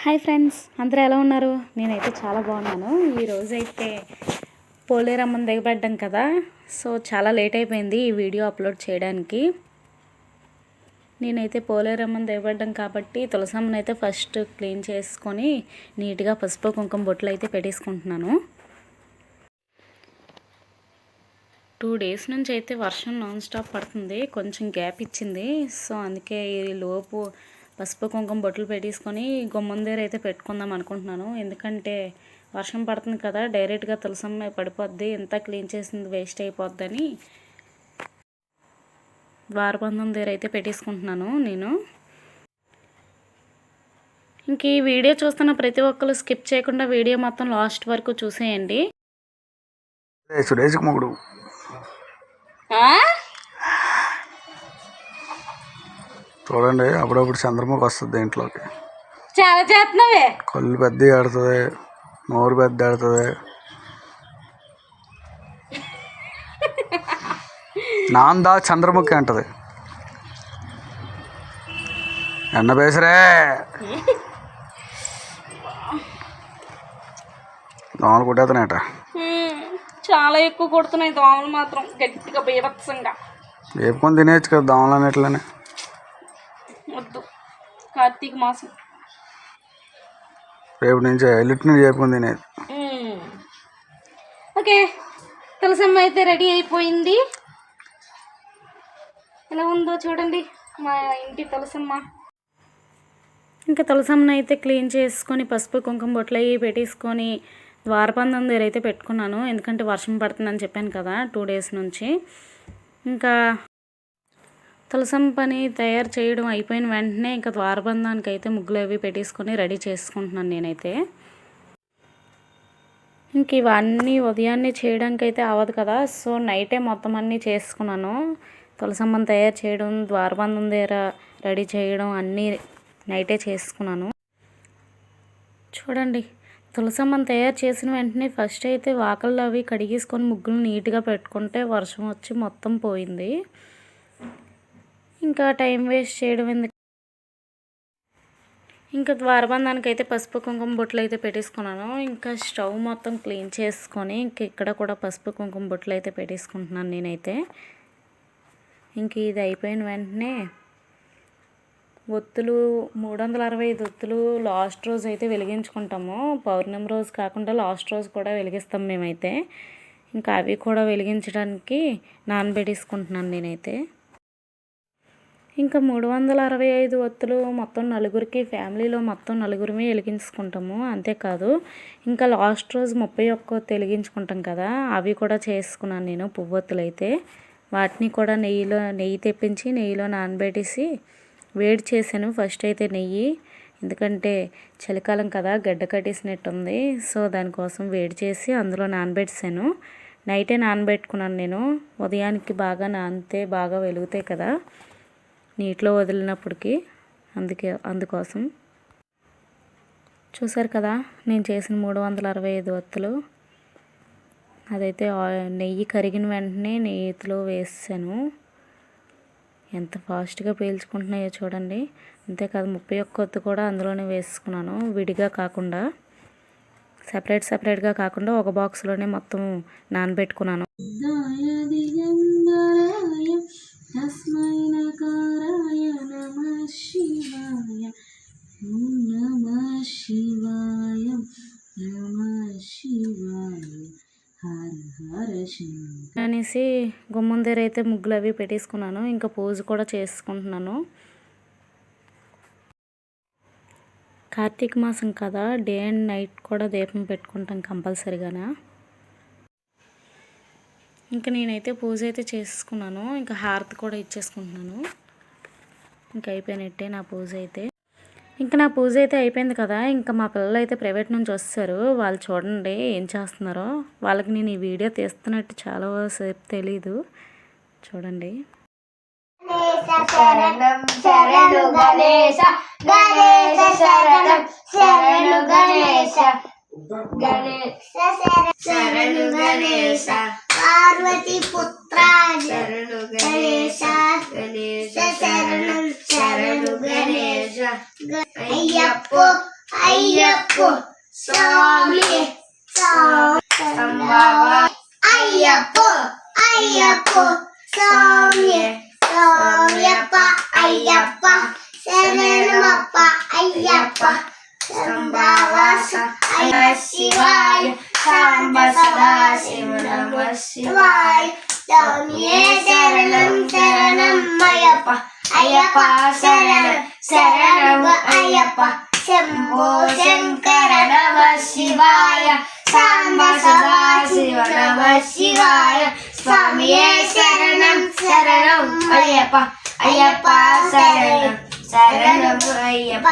Hi friends అందరూ ఎలా ఉన్నారు? నేనైతే చాలా బాగున్నాను. ఈరోజు అయితే పోలేరమ్మని దిగబడ్డాం కదా సో చాలా లేట్ అయిపోయింది ఈ వీడియో అప్లోడ్ చేయడానికి. నేనైతే పోలేరమ్మని దిగబడ్డాం కాబట్టి తులసమ్మని అయితే ఫస్ట్ క్లీన్ చేసుకొని నీట్గా పసుపు కుంకుమ బొట్లు అయితే పెట్టేసుకుంటున్నాను. టూ డేస్ నుంచి అయితే వర్షం నాన్ స్టాప్ పడుతుంది కొంచెం గ్యాప్ ఇచ్చింది సో అందుకే ఈ లోపు పసుపు కుంకుమ బొట్లు పెట్టేసుకొని గుమ్మం దగ్గర అయితే పెట్టుకుందాం అనుకుంటున్నాను. ఎందుకంటే వర్షం పడుతుంది కదా డైరెక్ట్గా తులసమ్మ పడిపోద్ది ఎంత క్లీన్ చేసింది వేస్ట్ అయిపోద్దని ద్వారబంధం దగ్గర అయితే పెట్టేసుకుంటున్నాను నేను. ఇంక ఈ వీడియో చూస్తున్న ప్రతి ఒక్కరు స్కిప్ చేయకుండా వీడియో మొత్తం లాస్ట్ వరకు చూసేయండి. సురేష్ మొగుడు చూడండి అప్పుడప్పుడు చంద్రముఖి వస్తుంది దీంట్లోకి. చాలా చేస్తున్నావే? కళ్ళు పెద్ద ఆడుతుంది నోరు పెద్ద ఆడుతుంది. నాందా చంద్రముఖి అంటది. ఎన్న బేసరే? దోమలు కుట్టేతనేట చాలా ఎక్కువ కొడుతున్నాయి దోమలు మాత్రం గట్టిగా బీభత్సంగా. వేపుకొని తినేయచ్చు కదా దోమలు అనేట్లనే. వద్దు. కార్తీక మాసం. రేపు నుంచి తినేది. ఓకే తులసమ్మ అయితే రెడీ అయిపోయింది. ఎలా ఉందో చూడండి మా ఇంటి తులసమ్మ. ఇంకా తులసమ్మని అయితే క్లీన్ చేసుకొని పసుపు కుంకుమ బొట్లు అవి పెట్టేసుకొని ద్వారబంధం దగ్గర అయితే పెట్టుకున్నాను. ఎందుకంటే వర్షం పడుతుందని చెప్పాను కదా టూ డేస్ నుంచి. ఇంకా తులసం పని తయారు చేయడం అయిపోయిన వెంటనే ఇంకా ద్వారబంధానికి అయితే ముగ్గులు అవి పెట్టేసుకొని రెడీ చేసుకుంటున్నాను నేనైతే. ఇంక ఇవన్నీ ఉదయాన్నే చేయడానికి అయితే అవ్వదు కదా సో నైటే మొత్తం అన్నీ చేసుకున్నాను. తులసమ్మని తయారు చేయడం ద్వారబంధం దగ్గర రెడీ చేయడం అన్నీ నైటే చేసుకున్నాను. చూడండి తులసమ్మని తయారు చేసిన వెంటనే ఫస్ట్ అయితే వాకళ్ళు అవి కడిగేసుకొని ముగ్గులు నీట్గా పెట్టుకుంటే వర్షం వచ్చి మొత్తం పోయింది. ఇంకా టైం వేస్ట్ చేయడం ఎందుకు? ఇంకా ద్వారబంధానికి అయితే పసుపు కుంకుమ బొట్లు అయితే పెట్టేసుకున్నాను. ఇంకా స్టవ్ మొత్తం క్లీన్ చేసుకొని ఇంక ఇక్కడ కూడా పసుపు కుంకుమ బొట్లు అయితే పెట్టేసుకుంటున్నాను నేనైతే. ఇంక ఇది అయిపోయిన వెంటనే ఒత్తులు మూడు వందల అరవై ఐదు ఒత్తులు లాస్ట్ రోజు అయితే వెలిగించుకుంటాము. పౌర్ణమి రోజు కాకుండా లాస్ట్ రోజు కూడా వెలిగిస్తాం మేమైతే. ఇంకా అవి కూడా వెలిగించడానికి నానబెట్టేసుకుంటున్నాను నేనైతే. ఇంకా మూడు వందల అరవై ఐదు ఒత్తులు మొత్తం నలుగురికి ఫ్యామిలీలో మొత్తం నలుగురిమే వెలిగించుకుంటాము అంతేకాదు ఇంకా లాస్ట్ రోజు ముప్పై ఒక్క వెలిగించుకుంటాం కదా అవి కూడా చేసుకున్నాను నేను పువ్వొత్తులు అయితే వాటిని కూడా నెయ్యిలో నెయ్యి తెప్పించి నెయ్యిలో నానబెట్టేసి వేడి చేశాను. ఫస్ట్ అయితే నెయ్యి ఎందుకంటే చలికాలం కదా గడ్డ కట్టేసినట్టుంది. సో దానికోసం వేడి చేసి అందులో నానబెట్టేశాను. నైటే నానబెట్టుకున్నాను నేను. ఉదయానికి బాగా నానితే బాగా వెలుగుతాయి కదా. నీటిలో వదిలినప్పటికీ అందుకే అందుకోసం. చూసారు కదా నేను చేసిన మూడు వందల అరవై ఐదు వత్తులు అదైతే నెయ్యి కరిగిన వెంటనే నెయ్యిలో వేసాను. ఎంత ఫాస్ట్గా పీల్చుకుంటున్నాయో చూడండి. అంతేకాదు ముప్పై ఒక్క ఒత్తు కూడా అందులోనే వేసుకున్నాను విడిగా కాకుండా. సపరేట్ సపరేట్గా కాకుండా ఒక బాక్స్లోనే మొత్తం నానబెట్టుకున్నాను. తస్మై నకారాయ నమ శివాయ. నమ శివాయ. నమ శివాయ. అనేసి గుమ్మం దగ్గర అయితే ముగ్గులు అవి పెట్టేసుకున్నాను. ఇంకా పూజ కూడా చేసుకుంటున్నాను. కార్తీక మాసం కదా. డే అండ్ నైట్ కూడా దీపం పెట్టుకుంటాం కంపల్సరీగానా? ఇంకా నేనైతే పూజ అయితే చేసుకున్నాను. ఇంకా హారతి కూడా ఇచ్చేసుకుంటున్నాను. ఇంకా అయిపోయినట్టే నా పూజ అయితే. ఇంకా నా పూజ అయితే అయిపోయింది కదా. ఇంకా మా పిల్లలు అయితే ప్రైవేట్ నుంచి వస్తారు. వాళ్ళు చూడండి ఏం చేస్తున్నారో. వాళ్ళకి నేను ఈ వీడియో తీస్తున్నట్టు చాలా సేపు తెలీదు. చూడండి. శరణం శరణు గణేశ గణేశ శరణం శరణు గణేశ. గణేశ శరణు గణేశ. పార్వతి పుత్ర శరణు గణేశ గణేశ శరణం శరణు గణేశ అయ్యప్ప అయ్యప్ప స్వామి సంభవ అయ్యప్ప అయ్యప్ప స్వామి స్వామియప్ప అయ్యప్ప శరణమప్ప అయ్యప్ప సంభవ అయ్య శివాయ సాంబ సదా శివ నమ శివాయ స్వామియే శరణం శరణం అయ్యప్ప అయ్యప్ప శరణం శరణం అయ్యప్ప శంభో శంకర నమ శివాయ సాంబ సదా శివ నమ శివాయ స్వామియే శరణం శరణం అయ్యప్ప అయ్యప్ప శరణం శరణం అయ్యప్ప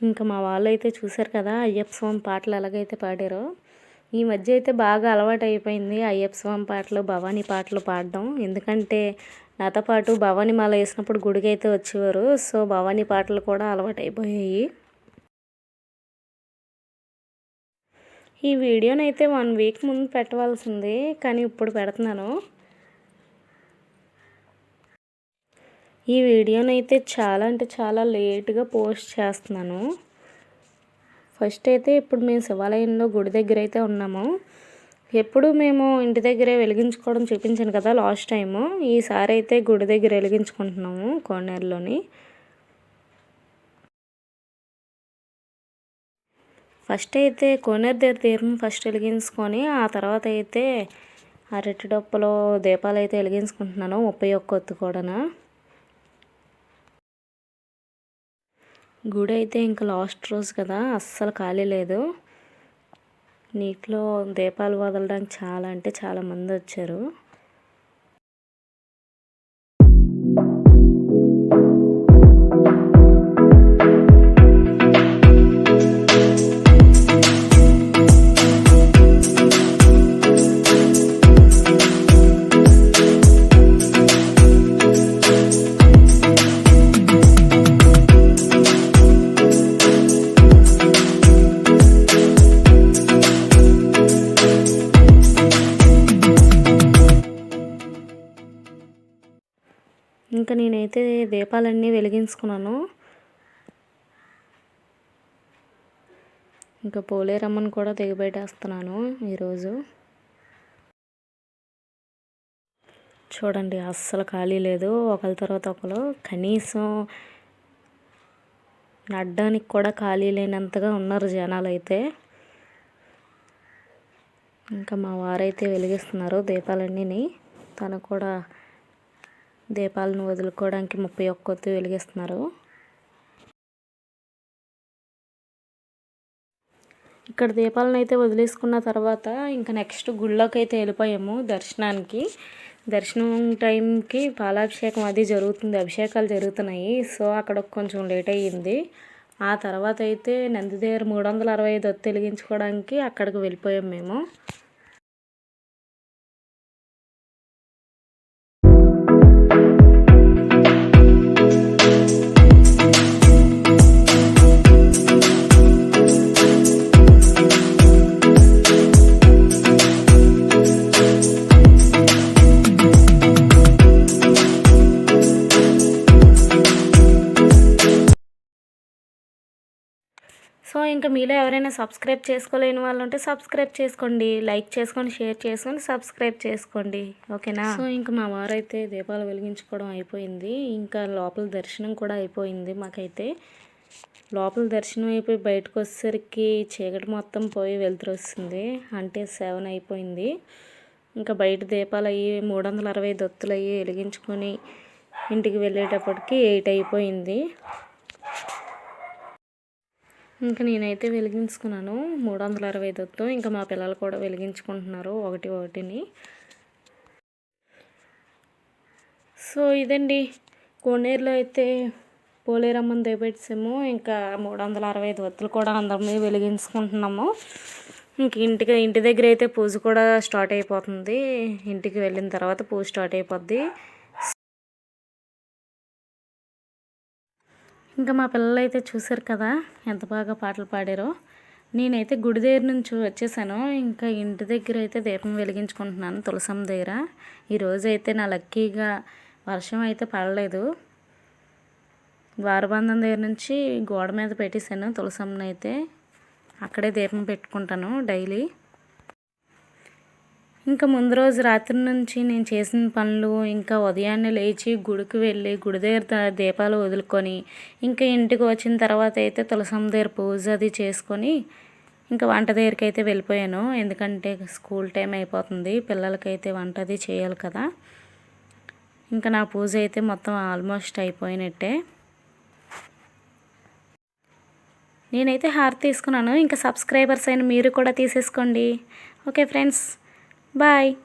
ఇంకా మా వాళ్ళు అయితే చూశారు కదా అయ్యప్ప స్వామి పాటలు ఎలాగైతే పాడారో. ఈ మధ్య అయితే బాగా అలవాటు అయిపోయింది అయ్యప్ప స్వామి పాటలు భవానీ పాటలు పాడడం. ఎందుకంటే నాతో పాటు భవానీ మాల వేసినప్పుడు గుడికి అయితే వచ్చేవారు. సో భవానీ పాటలు కూడా అలవాటు అయిపోయాయి ఈ వీడియోని అయితే వన్ వీక్ ముందు పెట్టవలసింది కానీ ఇప్పుడు పెడుతున్నాను. ఈ వీడియోని అయితే చాలా అంటే చాలా లేట్గా పోస్ట్ చేస్తున్నాను. ఫస్ట్ అయితే ఇప్పుడు మేము శివాలయంలో గుడి దగ్గర అయితే ఉన్నాము. ఎప్పుడు మేము ఇంటి దగ్గరే వెలిగించుకోవడం చూపించాను కదా లాస్ట్ టైము. ఈసారి అయితే గుడి దగ్గర వెలిగించుకుంటున్నాము కోనేరులోని. ఫస్ట్ అయితే కోనేరు దగ్గర దీపం ఫస్ట్ వెలిగించుకొని ఆ తర్వాత అయితే అరటి డొప్పలో దీపాలు అయితే వెలిగించుకుంటున్నాను ముప్పై ఒక్క ఒత్తు కూడా గుడి అయితే ఇంకా లాస్ట్ రోజు కదా అస్సలు ఖాళీ లేదు. నీటిలో దీపాలు వదలడానికి చాలా అంటే చాలా మంది వచ్చారు. ఇంకా నేనైతే దీపాలన్నీ వెలిగించుకున్నాను. ఇంకా పోలేరమ్మని కూడా దిగబెట్టేస్తున్నాను ఈరోజు. చూడండి అస్సలు ఖాళీ లేదు. ఒకరి తర్వాత ఒకరు కనీసం నడ్డానికి కూడా ఖాళీ లేనంతగా ఉన్నారు జనాలు అయితే ఇంకా మా వారైతే వెలిగిస్తున్నారు దీపాలన్నీని. తను కూడా దీపాలను వదులుకోవడానికి ముప్పై ఒక్కొత్తు వెలిగిస్తున్నారు. ఇక్కడ దీపాలను అయితే వదిలేసుకున్న తర్వాత ఇంకా నెక్స్ట్ గుళ్ళోకి అయితే వెళ్ళిపోయాము దర్శనానికి. దర్శనం టైంకి పాలాభిషేకం అది జరుగుతుంది అభిషేకాలు జరుగుతున్నాయి. సో అక్కడ కొంచెం లేట్ అయ్యింది. ఆ తర్వాత అయితే నంది దగ్గర మూడు వందల అరవై ఐదు ఒత్తు వెలిగించుకోవడానికి అక్కడికి వెళ్ళిపోయాం మేము. ఇంకా మీలో ఎవరైనా సబ్స్క్రైబ్ చేసుకోలేని వాళ్ళు ఉంటే సబ్స్క్రైబ్ చేసుకోండి లైక్ చేసుకొని షేర్ చేసుకొని సబ్స్క్రైబ్ చేసుకోండి. ఓకేనా? సో ఇంకా మా వారైతే దీపాలు వెలిగించుకోవడం అయిపోయింది. ఇంకా లోపల దర్శనం కూడా అయిపోయింది మాకైతే. లోపల దర్శనం అయిపోయి బయటకు వచ్చేసరికి చీకటి మొత్తం పోయి వెళ్తురు వస్తుంది. అంటే సెవెన్ అయిపోయింది. ఇంకా బయట దీపాలు అయ్యి మూడు వందల అరవై దొత్తులు అయ్యి వెలిగించుకొని ఇంటికి వెళ్ళేటప్పటికి ఎయిట్ అయిపోయింది. ఇంకా నేనైతే వెలిగించుకున్నాను. మూడు వందల అరవై ఐదుతో ఇంకా మా పిల్లలు కూడా వెలిగించుకుంటున్నారు ఒకటి ఒకటిని. సో ఇదండి. కోనేరులో అయితే పోలేరమ్మని దేపెట్టాము ఇంకా మూడు వందల అరవై ఐదు వత్తులు కూడా అందరం వెలిగించుకుంటున్నాము. ఇంక ఇంటికి ఇంటి దగ్గర అయితే పూజ కూడా స్టార్ట్ అయిపోతుంది. ఇంటికి వెళ్ళిన తర్వాత పూజ స్టార్ట్ అయిపోద్ది. ఇంకా మా పిల్లలు అయితే చూసారు కదా ఎంత బాగా పాటలు పాడారో. నేనైతే గుడి దగ్గర నుంచి వచ్చేసాను. ఇంకా ఇంటి దగ్గర అయితే దీపం వెలిగించుకుంటున్నాను తులసం దగ్గర. ఈరోజు అయితే నా లక్కీగా వర్షం అయితే పడలేదు. ద్వారబంధం దగ్గర నుంచి గోడ మీద పెట్టేశాను తులసమ్మని అయితే అక్కడే దీపం పెట్టుకుంటాను డైలీ. ఇంకా ముందు రోజు రాత్రి నుంచి నేను చేసిన పనులు ఇంకా ఉదయాన్నే లేచి గుడికి వెళ్ళి గుడి దగ్గర దీపాలు వదులుకొని ఇంకా ఇంటికి వచ్చిన తర్వాత అయితే తులసం దగ్గర పూజ అది చేసుకొని ఇంకా వంట దగ్గరికి అయితే వెళ్ళిపోయాను. ఎందుకంటే స్కూల్ టైం అయిపోతుంది పిల్లలకైతే వంట అది చేయాలి కదా. ఇంకా నా పూజ అయితే మొత్తం ఆల్మోస్ట్ అయిపోయినట్టే. నేనైతే హార్ తీసుకున్నాను. ఇంకా సబ్స్క్రైబర్స్ అయిన మీరు కూడా తీసేసుకోండి. Okay friends. Bye.